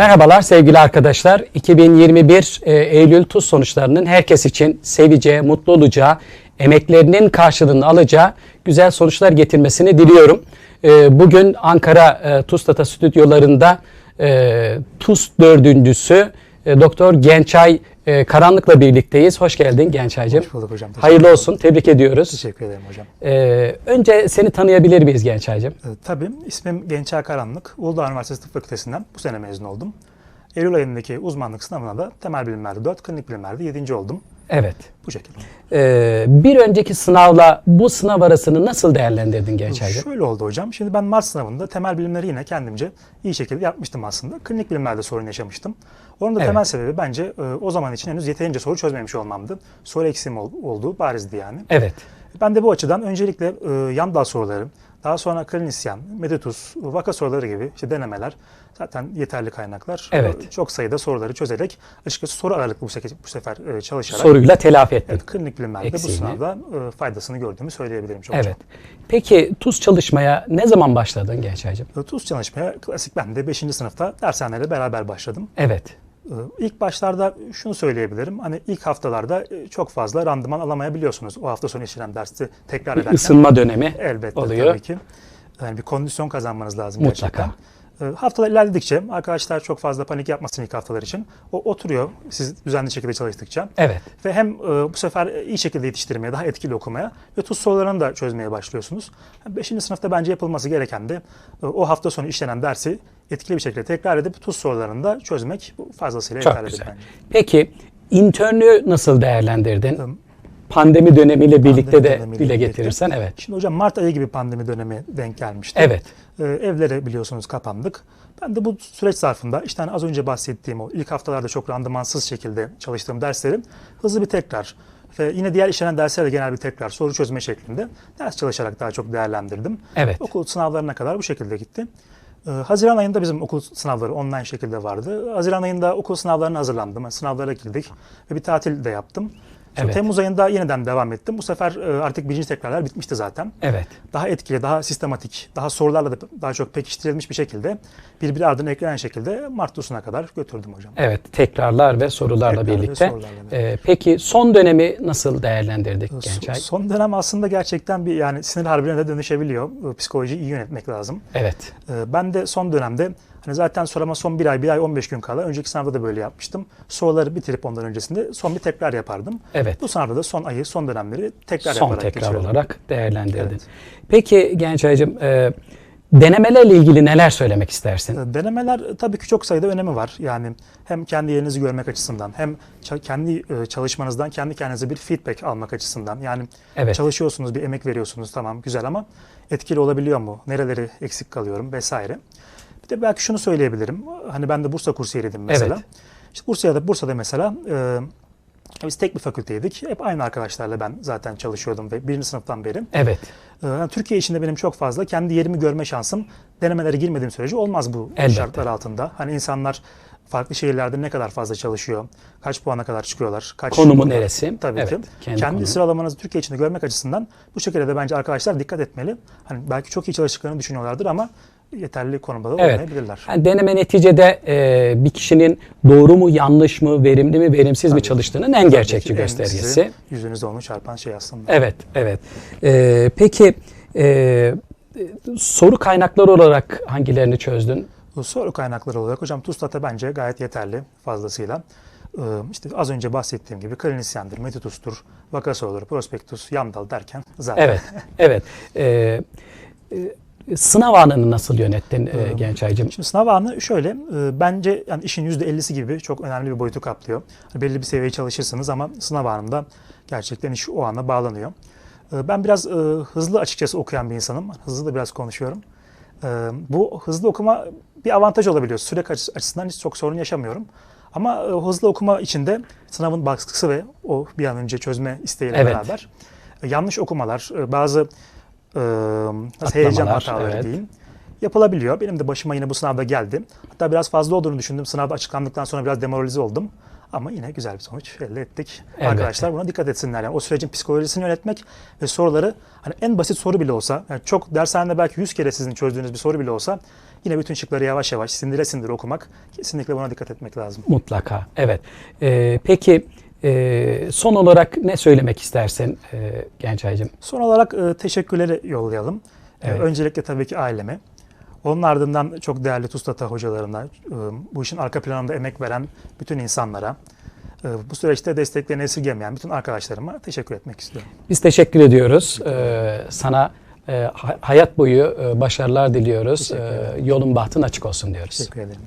Merhabalar sevgili arkadaşlar. 2021 e, Eylül TUS sonuçlarının herkes için seveceği, mutlu olacağı, emeklerinin karşılığını alacağı güzel sonuçlar getirmesini diliyorum. E, bugün Ankara e, TUS Data stüdyolarında e, TUS dördüncüsü e, Doktor Gençay e, Karanlık'la birlikteyiz. Hoş geldin Gençay'cığım. Hoş bulduk hocam. Hayırlı ederim. olsun. Tebrik ediyoruz. Teşekkür ederim hocam. E, önce seni tanıyabilir miyiz Gençay'cığım? Ee, tabii ismim Gençer Karanlık. Uludağ Üniversitesi Tıp Fakültesinden bu sene mezun oldum. Eylül ayındaki uzmanlık sınavına da temel bilimlerde 4, klinik bilimlerde 7. oldum. Evet. Bu şekilde. E, bir önceki sınavla bu sınav arasını nasıl değerlendirdin Gençay'cığım? Şöyle oldu hocam. Şimdi ben Mart sınavında temel bilimleri yine kendimce iyi şekilde yapmıştım aslında. Klinik bilimlerde sorun yaşamıştım. Onun da Evet. temel sebebi bence e, o zaman için henüz yeterince soru çözmemiş olmamdı. Soru eksiğim ol- olduğu barizdi yani. Evet. Ben de bu açıdan öncelikle e, yan dal soruları, daha sonra klinisyen, meditus, vaka soruları gibi işte denemeler zaten yeterli kaynaklar. Evet. Çok sayıda soruları çözerek açıkçası soru aralıklı bu, seke- bu sefer e, çalışarak Soruyla telafi ettin. evet, klinik bilimlerde bu Eksiğini. sınavda e, faydasını gördüğümü söyleyebilirim çok Evet. Peki tuz çalışmaya ne zaman başladın Gençay'cığım? çok. E, TUS çalışmaya klasik ben de 5. sınıfta dershanede beraber başladım. Evet. Ee, İlk başlarda şunu söyleyebilirim. Hani ilk haftalarda e, çok fazla randıman alamayabiliyorsunuz. O hafta sonu işlenen dersi tekrar ederken. ısınma dönemi Elbette oluyor. tabii ki. Yani bir kondisyon kazanmanız lazım Mutlaka. gerçekten. Ee, Haftalar ilerledikçe arkadaşlar çok fazla panik yapmasın ilk haftalar için. O oturuyor siz düzenli şekilde çalıştıkça. Evet. Ve hem e, bu sefer iyi şekilde yetiştirmeye, daha etkili okumaya ve tuz sorularını da çözmeye başlıyorsunuz. 5. sınıfta bence yapılması gereken de e, o hafta sonu işlenen dersi etkili bir şekilde tekrar edip tuz sorularını da çözmek fazlasıyla Çok yeterlidir güzel. bence. Peki internü nasıl değerlendirdin? Em, Pandemi dönemiyle birlikte Pandemi de dönemiyle dile birlikte. getirirsen evet. Şimdi hocam Mart ayı gibi pandemi dönemi denk gelmişti. Evet. Ee, evlere biliyorsunuz kapandık. Ben de bu süreç zarfında işte hani az önce bahsettiğim o ilk haftalarda çok randımansız şekilde çalıştığım derslerin hızlı bir tekrar ve yine diğer işlenen derslerle genel bir tekrar soru çözme şeklinde ders çalışarak daha çok değerlendirdim. Evet. Okul sınavlarına kadar bu şekilde gitti. Ee, Haziran ayında bizim okul sınavları online şekilde vardı. Haziran ayında okul sınavlarına hazırlandım. Sınavlara girdik ve bir tatil de yaptım. Sonra Evet. Temmuz ayında yeniden devam ettim. Bu sefer e, artık birinci tekrarlar bitmişti zaten Evet. daha etkili, daha sistematik, daha sorularla da daha çok pekiştirilmiş bir şekilde birbiri ardına eklenen şekilde Mart Tuz'una kadar götürdüm hocam. Evet. Tekrarlar ve sorularla Tekrar ve birlikte. sorularla birlikte. Ee, peki son dönemi nasıl değerlendirdik So- Gençay? Son dönem aslında gerçekten bir yani sinir harbine de dönüşebiliyor. E, Psikolojiyi iyi yönetmek lazım. Evet. E, Ben de son dönemde hani zaten sorama son bir ay, bir ay 15 gün kala önceki sınavda da böyle yapmıştım. Soruları bitirip ondan öncesinde son bir tekrar yapardım. Evet. Bu sınavda da son ayı, son dönemleri tekrar Son yaparak tekrar geçirdim. olarak değerlendirdin. Evet. Peki Gençay'cığım e, denemelerle ilgili neler söylemek istersin? E, Denemeler tabii ki çok sayıda önemi var. Yani hem kendi yerinizi görmek açısından hem kendi e, çalışmanızdan kendi kendinize bir feedback almak açısından. Yani Evet. çalışıyorsunuz, bir emek veriyorsunuz tamam güzel ama etkili olabiliyor mu? Nereleri eksik kalıyorum vesaire. Bir de belki şunu söyleyebilirim. Hani ben de Bursa kursiyeriydim mesela. Evet. İşte Bursa'da, Bursa'da mesela e, biz tek bir fakülteydik. Hep aynı arkadaşlarla ben zaten çalışıyordum ve birinci sınıftan beri. Evet. Ee, Türkiye içinde benim çok fazla kendi yerimi görme şansım denemelere girmediğim sürece olmaz bu Elbette. şartlar altında. Hani insanlar farklı şehirlerde ne kadar fazla çalışıyor, kaç puana kadar çıkıyorlar, kaç Konumu neresi? Tabii Evet, ki. kendi Kendi, sıralamanızı Türkiye içinde görmek açısından bu şekilde de bence arkadaşlar dikkat etmeli. Hani belki çok iyi çalıştıklarını düşünüyorlardır ama yeterli konumda da Evet. olmayabilirler. Yani deneme neticede e, bir kişinin doğru mu, yanlış mı, verimli mi, verimsiz mi Tabii. çalıştığının en Tabii gerçekçi en göstergesi. Yüzünüzde onu çarpan şey aslında. Evet, evet. E, peki e, soru kaynakları olarak hangilerini çözdün? Soru kaynakları olarak hocam TUSLAT'a bence gayet yeterli fazlasıyla. Ee, işte az önce bahsettiğim gibi klinisyendir, meditustur, vaka soruları, prospektus, yandal derken zaten Evet, evet. E, e, sınav anını nasıl yönettin e, Ee, Gençay'cığım? Şimdi sınav anı şöyle, e, bence yani işin %50'si gibi çok önemli bir boyutu kaplıyor. Hani belli bir seviyeye çalışırsınız ama sınav anında gerçekten iş o ana bağlanıyor. E, ben biraz e, hızlı açıkçası okuyan bir insanım. Hızlı da biraz konuşuyorum. E, bu hızlı okuma bir avantaj olabiliyor. Süre açı- açısından hiç çok sorun yaşamıyorum. Ama e, hızlı okuma içinde sınavın baskısı ve o bir an önce çözme isteğiyle Evet. beraber e, yanlış okumalar, e, bazı e, nasıl heyecan hataları evet. diyeyim yapılabiliyor. Benim de başıma yine bu sınavda geldi. Hatta biraz fazla olduğunu düşündüm. Sınavda açıklandıktan sonra biraz demoralize oldum. Ama yine güzel bir sonuç elde ettik. Elbette. Arkadaşlar buna dikkat etsinler. Yani o sürecin psikolojisini yönetmek ve soruları hani en basit soru bile olsa, yani çok dershanede belki 100 kere sizin çözdüğünüz bir soru bile olsa yine bütün şıkları yavaş yavaş sindire sindire okumak kesinlikle buna dikkat etmek lazım. Mutlaka. Evet. Ee, peki e, son olarak ne söylemek istersin e, Gençaycığım? Son olarak e, teşekkürleri yollayalım. E, Evet. öncelikle tabii ki aileme. Onun ardından çok değerli TUSTATA hocalarına, e, bu işin arka planında emek veren bütün insanlara, e, bu süreçte desteklerini esirgemeyen bütün arkadaşlarıma teşekkür etmek istiyorum. Biz teşekkür ediyoruz. Ee, sana e, ha- hayat boyu e, başarılar diliyoruz. Ee, yolun bahtın açık olsun diyoruz. Teşekkür ederim.